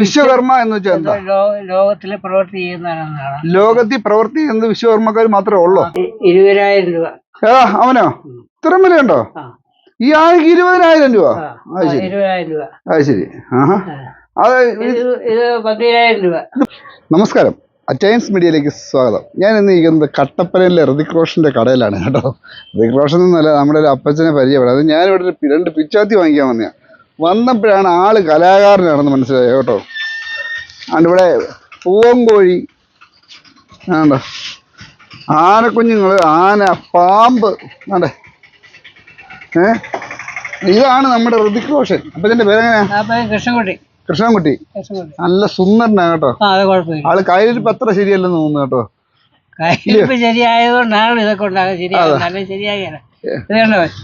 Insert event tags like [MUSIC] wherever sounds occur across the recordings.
വിശ്വകർമ്മ എന്ന് വെച്ചാൽ എന്താ? ലോകത്തിലെ പ്രവൃത്തി ചെയ്യുന്നവനാണ് ലോകത്തിൽ പ്രവർത്തി ചെയ്യുന്നത് വിശ്വകർമ്മക്കാർ മാത്രമേ ഉള്ളൂ? ഇരുപതിനായിരം രൂപ. ഏതാ അവനോ? ഇത്രയും വിലയുണ്ടോ. ഈ ആൾക്ക് ഇരുപതിനായിരം രൂപ? ആ, അത് ശരി. ഇരുപതിനായിരം രൂപ. അത് ശരി. ആഹാ. അത് ഇത് പതിനായിരം രൂപ. നമസ്കാരം. അറ്റയൻസ് മീഡിയയിലേക്ക് സ്വാഗതം. ഞാൻ ഇന്ന് ഇരിക്കുന്നത് കട്ടപ്പനയിലെ ഋതിക് റോഷന്റെ കടയിലാണ് കേട്ടോ. ഋതിക് റോഷൻ എന്നല്ല നമ്മുടെ ഒരു അപ്പച്ചനെ പരിചയപ്പെടാം. അത് ഞാനിവിടെ രണ്ട് പിച്ചാത്തി വാങ്ങിക്കാൻ വന്നതാണ് വന്നപ്പോഴാണ് ആൾ കലാകാരനാണെന്ന് മനസ്സിലായത് കേട്ടോ. അതുകൊണ്ട് ഇവിടെ പൂവങ്കോഴി ആണ്ടോ? ആനക്കുഞ്ഞുങ്ങൾ ആന പാമ്പ് ആണ്ടേ? ഏ? ഇതാണ് നമ്മുടെ ഋതിക് റോഷൻ. അപ്പച്ചന്റെ പേരെങ്ങനെയാ? അപ്പൊ കൃഷ്ണൻകുട്ടി. കൃഷ്ണൻകുട്ടി. നല്ല സുന്ദരനാ കേട്ടോ. ആൾ കയ്യിലിരിപ്പ് അത്ര ശരിയല്ലെന്ന് തോന്നുന്നു കേട്ടോ. ശരിയായതുകൊണ്ടാണ് ഇതൊക്കെ ഉണ്ടാകുന്നത് ശരിയാകും ശരിയാകില്ല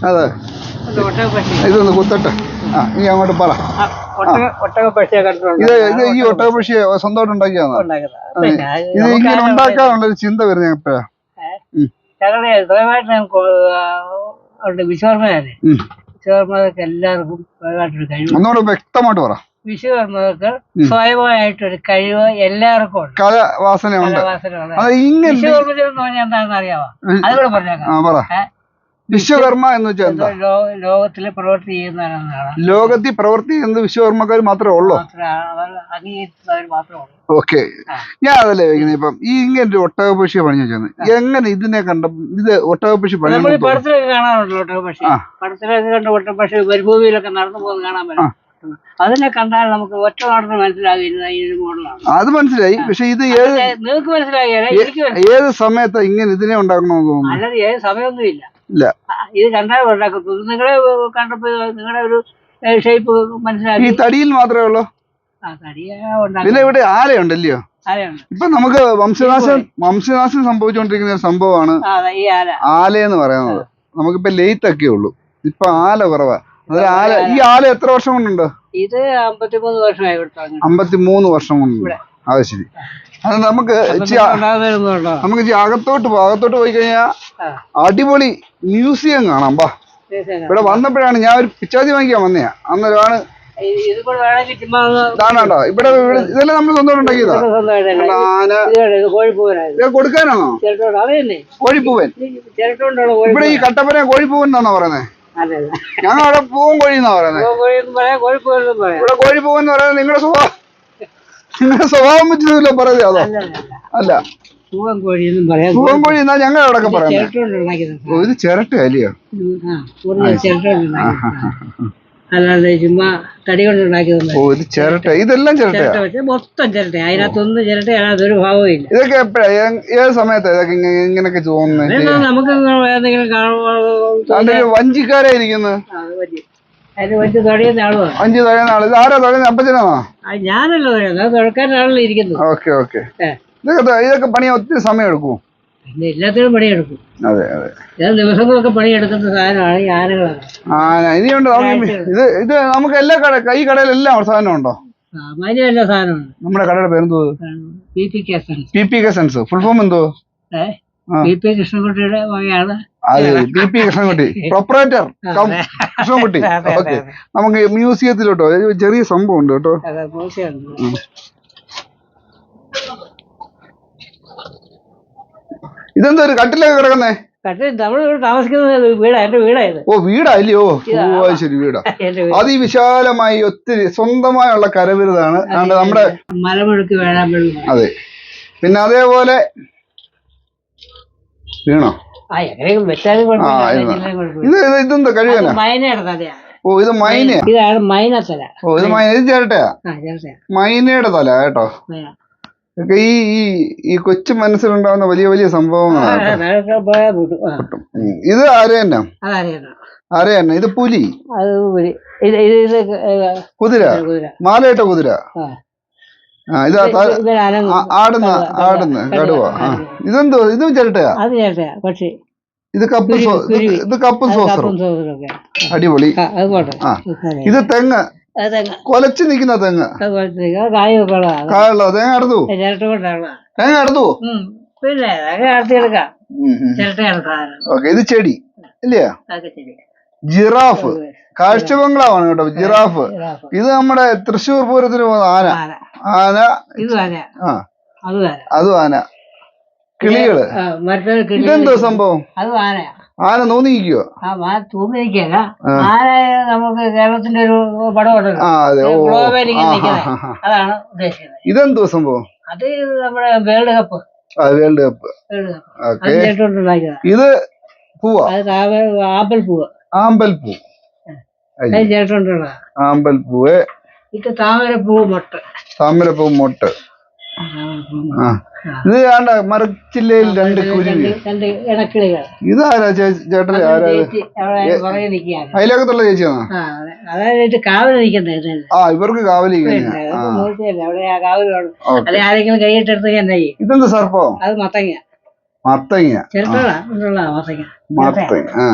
അതെ. ഇതൊന്ന് കുത്തട്ടെ. ആ ഇനി അങ്ങോട്ട് പറ. ഇത് ഇത് ഈ ഒട്ടകപക്ഷി സ്വന്തമായിട്ട് ഉണ്ടാക്കുന്നത് ഇത് ഇങ്ങനെ ഉണ്ടാക്കാനുള്ള ഒരു ചിന്ത വരുന്നത് എപ്പോഴാ ഉണ്ട്. വിശ്വകർമ്മകൾക്ക് എല്ലാവർക്കും സ്വയമായിട്ടൊരു കഴിവ്. ഒന്നുകൂടെ വ്യക്തമായിട്ട് പറ. വിശ്വകർമ്മകൾക്ക് സ്വയമായിട്ടൊരു കഴിവ് എല്ലാവർക്കും ഉണ്ട്. കലവാസനയുണ്ട്. കലാവാസനയുള്ള അത് ഇങ്ങനെ വിശ്വകർമ്മ എന്ന് പറഞ്ഞാൽ എന്താണെന്ന് അറിയാമോ അതുകൂടെ പറഞ്ഞേക്കാം? വിശ്വകർമ്മ എന്ന് വെച്ചാൽ എന്താ? ലോകത്തിലെ പ്രവൃത്തി ലോകത്തിൽ പ്രവൃത്തി ചെയ്യുന്നത് വിശ്വകർമ്മക്കാർ മാത്രമേ ഉള്ളൂ? ഓക്കെ. ഞാൻ അതല്ലേ ചോദിക്കുന്നത് ഇപ്പം ഈ ഇങ്ങനെ ഒരു ഒട്ടകപക്ഷി പണി വെച്ചാൽ എങ്ങനെ ഇതിനെ കണ്ട ഇത് ഒട്ടകപക്ഷി പണി പടത്തിലൊക്കെ കാണാറുണ്ടല്ലോ ഒട്ടക പക്ഷി പടത്തിലൊക്കെ കണ്ട ഒട്ടക പക്ഷി മരുഭൂമിയിലൊക്കെ നടന്നു പോകുന്നത് കാണാൻ പറ്റും അതിനെ കണ്ടാൽ നമുക്ക് ഒറ്റ നടന്ന് മനസ്സിലാകില്ല ഈ മോഡലാണ്. അത് മനസ്സിലായി. പക്ഷെ ഇത് ഏത് നിങ്ങൾക്ക് മനസ്സിലായി. ഏത് സമയത്താ ഇങ്ങനെ ഇതിനെ ഉണ്ടാക്കണമെന്ന് തോന്നുന്നു? അല്ലാതെ ഏത് സമയമൊന്നുമില്ല. ഇല്ല. ഇത് കണ്ടാൽ ഉണ്ടാക്കത്തുള്ളൂ നിങ്ങളെ കണ്ടപ്പോ നിങ്ങളുടെ ഒരു ഷേപ്പ് ഈ മനസ്സിലാക്കി. തടിയിൽ മാത്രമേ ഉള്ളൂ? ആ തടിയാ പിന്നെ ഇവിടെ ആലയുണ്ടല്ലയോ? ആലയുണ്ട്. ഇപ്പൊ നമുക്ക് വംശനാശം വംശനാശം സംഭവിച്ചുകൊണ്ടിരിക്കുന്ന ഒരു സംഭവമാണ് ആ ഈ ആല. ആല എന്ന് പറയുന്നത് നമുക്കിപ്പോ ലെയ്ത്ത് ഒക്കെ ഉള്ളൂ. ഇപ്പൊ ആല കുറവാ. ആല ഈ ആല എത്ര വർഷം കൊണ്ടുണ്ട്? ഇത് അമ്പത്തിമൂന്ന് വർഷമായി തുടങ്ങി. വർഷം കൊണ്ടുണ്ട്. അത് ശരി. അത് നമുക്ക് നമുക്ക് അകത്തോട്ട് പോ അകത്തോട്ട് പോയി കഴിഞ്ഞാൽ അടിപൊളി മ്യൂസിയം കാണാം ബാ. ഇവിടെ വന്നപ്പോഴാണ് ഞാൻ ഒരു പിച്ചാതി വാങ്ങിക്കാൻ വന്നയാ അന്നേരമാണ് ഇതാണോ ഇവിടെ ഇതെല്ലാം നമ്മൾ സ്വന്തമായിട്ട് ഉണ്ടാക്കിയതാ. കൊടുക്കാനാണോ? കോഴിപ്പൂവൻ. ഇവിടെ ഈ കട്ടപ്പന കോഴിപ്പൂവൻ എന്നാണോ പറയുന്നത് ഞങ്ങളവിടെ ഞങ്ങൾ അവിടെ പൂവൻ കോഴി എന്നാ പറയുന്നത് ഇവിടെ കോഴിപ്പൂവൻ എന്ന് പറയുന്നത് നിങ്ങളുടെ സ്വഭാവം. നിങ്ങളുടെ സ്വഭാവം വെച്ചില്ല പറയുന്നത് അതോ? അല്ല പൂവൻ കോഴിയെന്നും പറയാം പൂവൻ കോഴി എന്നാ ഞങ്ങൾ പറയുന്നത് ഇത് ചിരട്ട അല്ലയോ? അല്ലാതെ ചുമ്മാ തടി കൊണ്ടുണ്ടാക്കിയത് ഓ ഇത് ചിരട്ട. ഇതെല്ലാം ചിരട്ട മൊത്തം ചിരട്ട അതിനകത്തൊന്നും ചിരട്ടയാണ് അതൊരു ഇതൊക്കെ എപ്പോഴാ? ഏത് സമയത്താ ഇതൊക്കെ ഇങ്ങനെ ഇങ്ങനെയൊക്കെ തോന്നുന്നത് നമുക്ക് എന്തെങ്കിലും തടിയുന്ന ആളുമാണ് ആൾ. ആരാ തഴയുന്ന അപ്പച്ചനാണോ ഞാനല്ല ഇരിക്കുന്നത്. Okay okay. ഏ. ഇതൊക്കെ പണിയാൻ ഒത്തിരി സമയം എടുക്കും പിന്നെ എല്ലാത്തിനും പണിയെടുക്കും. അതെ അതെ. ഞാൻ ദിവസങ്ങളൊക്കെ പണിയെടുക്കുന്ന സാധനമാണ് ഈ ആനകളാണ്. ആ ഇനിയുണ്ട്. നമുക്ക് ഇത് ഇത് നമുക്ക് എല്ലാ കട ഈ കടയിലെല്ലാം സാധനം ഉണ്ടോ സാമാന്യം എല്ലാ നമ്മുടെ കടയുടെ പേരെന്തോ പി. പി. കേസൻസ് പി പി ഫുൾ ഫോം എന്തോ. പി. പി. കൃഷ്ണൻകുട്ടിയുടെ വകയാണ്. അതെ P. P. Krishnankutty. Proprietor Krishnankutty okay നമുക്ക് മ്യൂസിയത്തിലോട്ടോ. ചെറിയ സംഭവം ഉണ്ട് കേട്ടോ ഇതെന്താ ഒരു കട്ടിലൊക്കെ കിടക്കുന്നേ? പക്ഷേ നമ്മൾ ഇവിടെ താമസിക്കുന്ന വീടാ എന്റെ വീടാ ഇത്. ഓ വീടാ അല്ലയോ? ശരി വീടാ. [LAUGHS] ഈ അതിവിശാലമായി ഒത്തിരി സ്വന്തമായുള്ള കരവിരുതാണ്. നമ്മുടെ മലമുഴുക്ക് അതെ. പിന്നെ അതേപോലെ വീണോ? ഇത്. ഇത് ഇതെന്താ മൈനയുടെ ഓ ഇത് മൈന? ഇതാണ് മൈനത്തല. ഓ ഇത് മൈന. ഇത് ചേർച്ചയാ മൈനയുടെ തല കേട്ടോ. മൈന. ഈ ഈ ഈ കൊച്ചു മനസ്സിലുണ്ടാവുന്ന വലിയ വലിയ സംഭവങ്ങളാണ് ഇത് ആരെയന്ന ആരെയന്ന ഇത് പുലി. കുതിര. മാലയിട്ട കുതിര. ആ. ഇത് ആടുന്ന ആടുന്ന കടുവ. ഇതെന്തോ ഇതും ചേട്ടയാ അത് ചേർച്ചയാ പക്ഷി. ഇത് കപ്പ് ഇത് കപ്പ് സോസറും അടിപൊളി. ആ. ഇത് തെങ്ങ്. കൊലച്ചു നിൽക്കുന്ന തെങ്ങ്. കായുള്ള തേങ്ങ അടുത്തു തേങ്ങ അടുത്തു പിന്നെ ഓക്കെ ഇത് ചെടി. ഇല്ലയോ ജിറാഫ്. കാഴ്ച ബംഗ്ലാവാണ് കേട്ടോ. ജിറാഫ്. ഇത് നമ്മുടെ തൃശ്ശൂർ പൂരത്തിന് പോകുന്ന ആന. ആന. ആ. അതും ആന. കിളികൾ. ഇതെന്തോ സംഭവം? അത് ആന. ആന തൂങ്ങിരിക്കല്ല ആ. ആന നമുക്ക് കേരളത്തിന്റെ ഒരു പടം ആ അതെ. ഗ്ലോബൽ ഇങ്ങനെ ആ, നിൽക്കുന്നത്. ആ, ആ. അതാണ് ഉദ്ദേശിക്കുന്നത്. ഇതെന്തോ സംഭവം? അത് നമ്മുടെ വേൾഡ് കപ്പ്. World cup. ഇത് പൂവാ? ആപ്പിൾ പൂവ്. ആമ്പൽപ്പൂവ് ഇത് താമര പൂവ്. മൊട്ട്. താമരപ്പൂ മൊട്ട്. ആ. ഇത് ആണ്ട മരച്ചില്ലയിൽ രണ്ട് കുരുവി. ഇതാരാ ചേട്ടൻ ആരാ പുറകെ ചേച്ചിയാണോ? ആ ഇവർക്ക് കാവലി ഇതെന്ത് സർപ്പോ അത് മത്തങ്ങ. മത്തങ്ങ. മത്തങ്ങ. ആ.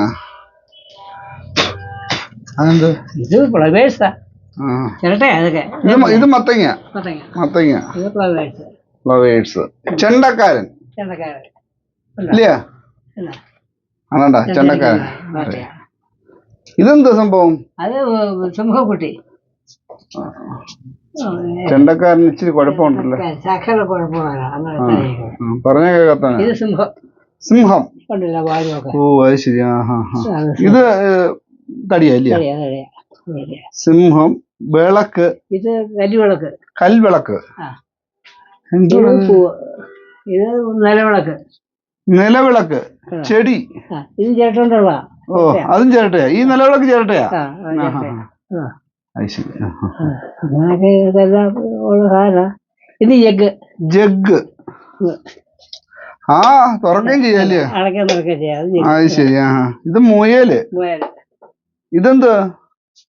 ഇത് ഫ്ലവേഴ്സാ ആ. ചിരട്ടെ അതൊക്കെ. ഇത് ഇത് മത്തങ്ങ മത്തങ്ങ. മത്തങ്ങ ഇത് ഫ്ലവേഴ്സ് ഫ്ലവേഴ്സ് ചെണ്ടക്കാരൻ. ചെണ്ടക്കാരൻ. ആണണ്ട ചെണ്ടക്കാരൻ. ഇതെന്ത് സംഭവം? അത് സിംഹക്കുട്ടി ചെണ്ടക്കാരൻ ഇച്ചിരി കുഴപ്പമുണ്ടല്ലോ. പറഞ്ഞ കേൾക്കാണ് ഇത് സിംഹം. സിംഹം. ഓ അത് ശരി ആ ഹാ ഹാ ഇത് തടിയാ. സിംഹം വിളക്ക് ഇത് കരിവിളക്ക്. കൽവിളക്ക്. ഇത് നിലവിളക്ക്. നിലവിളക്ക് ചെടി. ഇത് ചേട്ടോണ്ടുള്ള ഓ അതും ചേട്ടയാ. ഈ നിലവിളക്ക് ചേട്ടയാ. അങ്ങനെയൊക്കെ ഇതെല്ലാം ഉള്ള സാധന. ഇത് ജഗ്. ജഗ്. ആ തുറക്കുകയും ചെയ്യാല്ലേ? അടയ്ക്കാൻ നടക്കുകയും ചെയ്യാം. അത് ശരി ആ. ഇത് മുയൽ. മുയൽ ഇതെന്ത്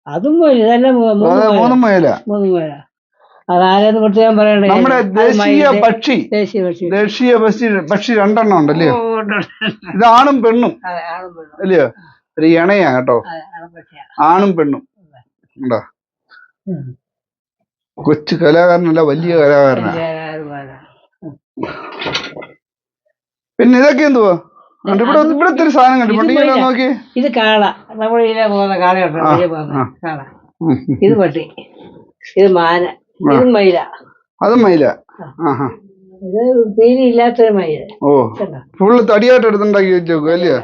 അതും മുയൽ ഇതെല്ലാം മൂ- മൂന്ന് അതെ മുയലാ. മൂന്നും മുയല. മൂന്ന് മുയല. അത് ആരെന്ന് പ്രത്യേകം പറയണ്ടേ? നമ്മുടെ അത് ദേശീയ പക്ഷി. ദേശീയ പക്ഷി. ദേശീയ പക്ഷി പക്ഷി രണ്ടെണ്ണം ഉണ്ടല്ലേ? ഓ, ഉണ്ട്, ഉണ്ട്. ഇത് ആണും പെണ്ണും. അതെ ആളും പെണ്ണും. അല്ലയോ ഒരു ഇണയാ കേട്ടോ. അതെ ആളും പക്ഷിയാ. ആണും പെണ്ണും. ഉണ്ടോ? ഉം. കൊച്ചു കലാകാരനല്ല വലിയ കലാകാരനാ. വലിയ ആരും വേണ്ട. പിന്നെ ഇതൊക്കെ എന്തുവാ? ഇവിടെ സാധനം കണ്ടു. നോക്കി. ഇത് കാള. നമ്മുടെ ഇതിലെ പോകുന്ന കാളയുണ്ട്. കാള. ഇത് പട്ടി. ഇത് മാന. ഇത് മയില. അത് മയില. ആഹാ. ഇത് പീലി ഇല്ലാത്തൊരു മയിൽ. ഓ? ഫുള്ള് തടിയായിട്ട് എടുത്തുണ്ടാക്കി വെച്ചേക്കും അല്ലയോ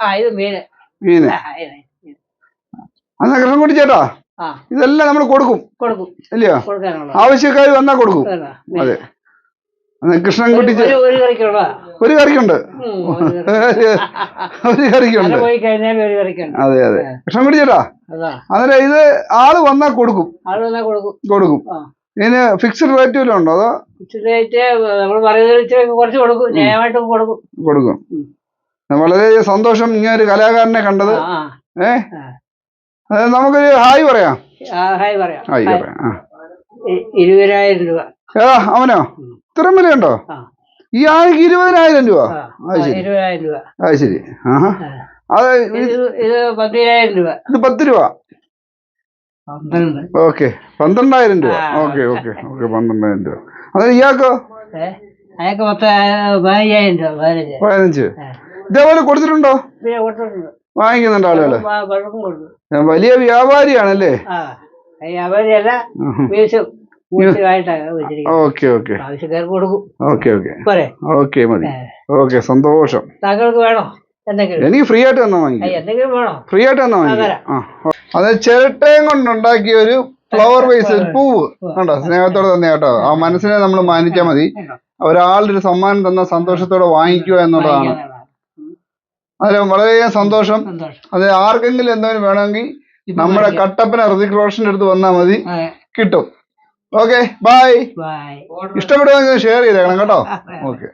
ആ. ഇത് മീന്. മീന്. എന്നാ കൃഷ്ണൻകുട്ടി ചേട്ടാ? ആ. ഇതെല്ലാം നമ്മൾ കൊടുക്കും കൊടുക്കും. അല്ലയോ കൊടുക്കാനുള്ള ആവശ്യക്കാർ വന്നാ കൊടുക്കും. അതെ. കൃഷ്ണൻകുട്ടി ഒരു കറിക്കുണ്ട്? [LAUGHS] ഒരു കറിക്കുണ്ട്. അതെ അതെ കൃഷ്ണൻകുട്ടി ചേട്ടാ അന്നേരം ഇത് ആൾ വന്നാ കൊടുക്കും. കൊടുക്കും. ഇതിന് ഫിക്സ്ഡ് റേറ്റ് വല്ലതും ഉണ്ടോ അതോ? ഇച്ചിരി നമ്മൾ പറയുന്നത് കുറച്ച് കൊടുക്കും. ന്യായമായിട്ട് കൊടുക്കും. കൊടുക്കും. വളരെ സന്തോഷം ഇങ്ങനെ ഒരു കലാകാരനെ കണ്ടത്. ഏ. നമുക്കൊരു ഹായ് പറയാം. ഹായ് പറയാം. ഹായ് പറയാം ഇരുപതിനായിരം രൂപ. ഏതാ അവനോ? ഇത്രയും വിലയുണ്ടോ? ഈ ആൾക്ക് ഇരുപതിനായിരം രൂപ. അത് ശരി. ഇരുപതിനായിരം രൂപ. അത് ശരി. ആഹാ. ആ. അത് ഇത് ഇത് പതിനായിരം രൂപ. ഇത് പത്ത് രൂപ. പന്ത്രണ്ട്. ഓക്കെ. പന്ത്രണ്ടായിരം രൂപ. Okay okay okay. പന്ത്രണ്ടായിരം രൂപ. അത് ഇയാൾക്കോ അയാൾക്ക് മൊത്തം പതിനയ്യായിരം രൂപ പതിനഞ്ച്. പതിനഞ്ച്. ഇതേപോലെ കൊടുത്തിട്ടുണ്ടോ? വാങ്ങിക്കുന്നുണ്ട് ആളുകൾ. വലിയ വ്യാപാരിയാണല്ലേ? ഈ ഓക്കെ ഓക്കെ. ആവശ്യക്കാർക്ക് കൊടുക്കും. Okay okay. പോരെ. ഓക്കെ മതി. ഓക്കെ സന്തോഷം. താങ്കൾക്ക് വേണോ? എനിക്ക് ഫ്രീ ആയിട്ട് തന്നാ എന്തെങ്കിലും വേണോ? ഫ്രീ ആയിട്ട് തന്നാ അതെ ചിരട്ടയും കൊണ്ടുണ്ടാക്കിയ ഒരു ഫ്ലവർ വൈസ് പൂവ്. കണ്ടോ? സ്നേഹത്തോടെ തന്നെ കേട്ടോ. ആ മനസ്സിനെ നമ്മൾ മാനിച്ചാൽ മതി. ഒരാളൊരു ഒരാളുടെ ഒരു സമ്മാനം തന്ന സന്തോഷത്തോടെ വാങ്ങിക്കുക എന്നുള്ളതാണ്. അതെ അതിൽ വളരെ സന്തോഷം. അതെ ആർക്കെങ്കിലും എന്തെങ്കിലും വേണമെങ്കിൽ നമ്മുടെ. കട്ടപ്പന ഋതിക് റോഷന്റെ അടുത്ത് വന്നാൽ മതി. കിട്ടും. ഓക്കെ ബൈ ബൈ ഇഷ്ടപ്പെടുമെങ്കിൽ ഷെയർ ചെയ്തേക്കണം കേട്ടോ. [LAUGHS] ഓക്കെ